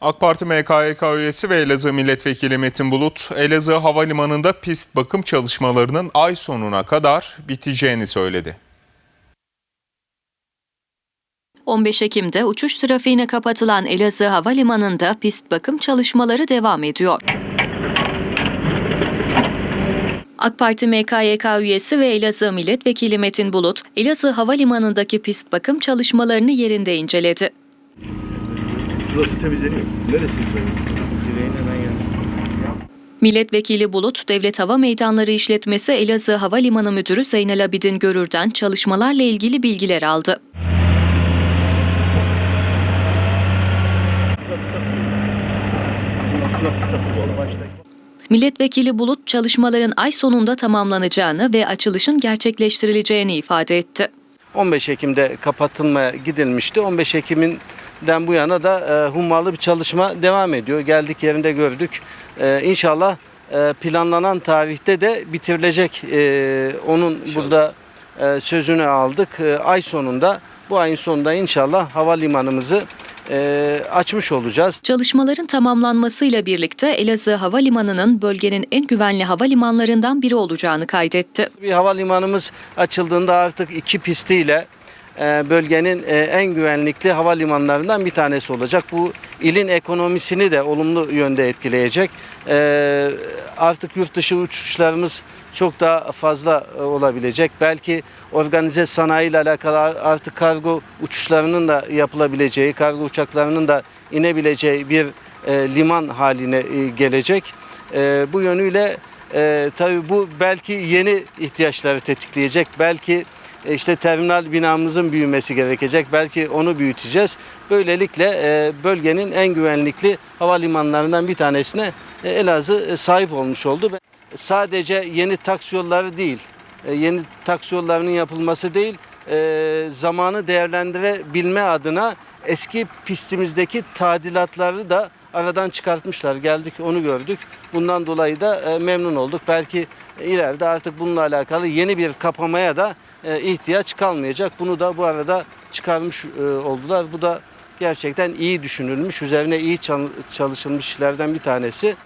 AK Parti MKYK üyesi ve Elazığ Milletvekili Metin Bulut, Elazığ Havalimanı'nda pist bakım çalışmalarının ay sonuna kadar biteceğini söyledi. 15 Ekim'de uçuş trafiğine kapatılan Elazığ Havalimanı'nda pist bakım çalışmaları devam ediyor. AK Parti MKYK üyesi ve Elazığ Milletvekili Metin Bulut, Elazığ Havalimanı'ndaki pist bakım çalışmalarını yerinde inceledi. Şurası temizleniyor. Neresi Milletvekili Bulut, Devlet Hava Meydanları İşletmesi Elazığ Havalimanı Müdürü Zeynel Abidin Görür'den çalışmalarla ilgili bilgiler aldı. Milletvekili Bulut, çalışmaların ay sonunda tamamlanacağını ve açılışın gerçekleştirileceğini ifade etti. 15 Ekim'de kapatılmaya gidilmişti. 15 Ekim'den bu yana da e, hummalı bir çalışma devam ediyor. Geldik yerinde gördük. E, inşallah e, planlanan tarihte de bitirilecek. E, onun burada e, sözünü aldık. E, ay sonunda bu ayın sonunda inşallah havalimanımızı e, açmış olacağız. Çalışmaların tamamlanmasıyla birlikte Elazığ Havalimanı'nın bölgenin en güvenli havalimanlarından biri olacağını kaydetti. Bir havalimanımız açıldığında artık iki pistiyle bölgenin e, en güvenlikli havalimanlarından bir tanesi olacak. Bu ilin ekonomisini de olumlu yönde etkileyecek. E, Artık yurt dışı uçuşlarımız çok daha fazla e, olabilecek. Belki organize sanayi ile alakalı artık kargo uçuşlarının da yapılabileceği, kargo uçaklarının da inebileceği bir e, liman haline e, gelecek. E, bu yönüyle e, tabii bu belki yeni ihtiyaçları tetikleyecek. Belki e, işte terminal binamızın büyümesi gerekecek. Belki onu büyüteceğiz. Böylelikle e, bölgenin en güvenlikli havalimanlarından bir tanesine e, Elazığ e, sahip olmuş oldu. Sadece yeni taksi yolları değil, e, yeni taksi yollarının yapılması değil, e, zamanı değerlendirebilme adına eski pistimizdeki tadilatları da aradan çıkartmışlar. Geldik onu gördük. Bundan dolayı da e, memnun olduk. Belki ileride artık bununla alakalı yeni bir kapamaya da e, ihtiyaç kalmayacak. Bunu da bu arada çıkarmış e, oldular. Bu da gerçekten iyi düşünülmüş, üzerine iyi çal- çalışılmış işlerden bir tanesi.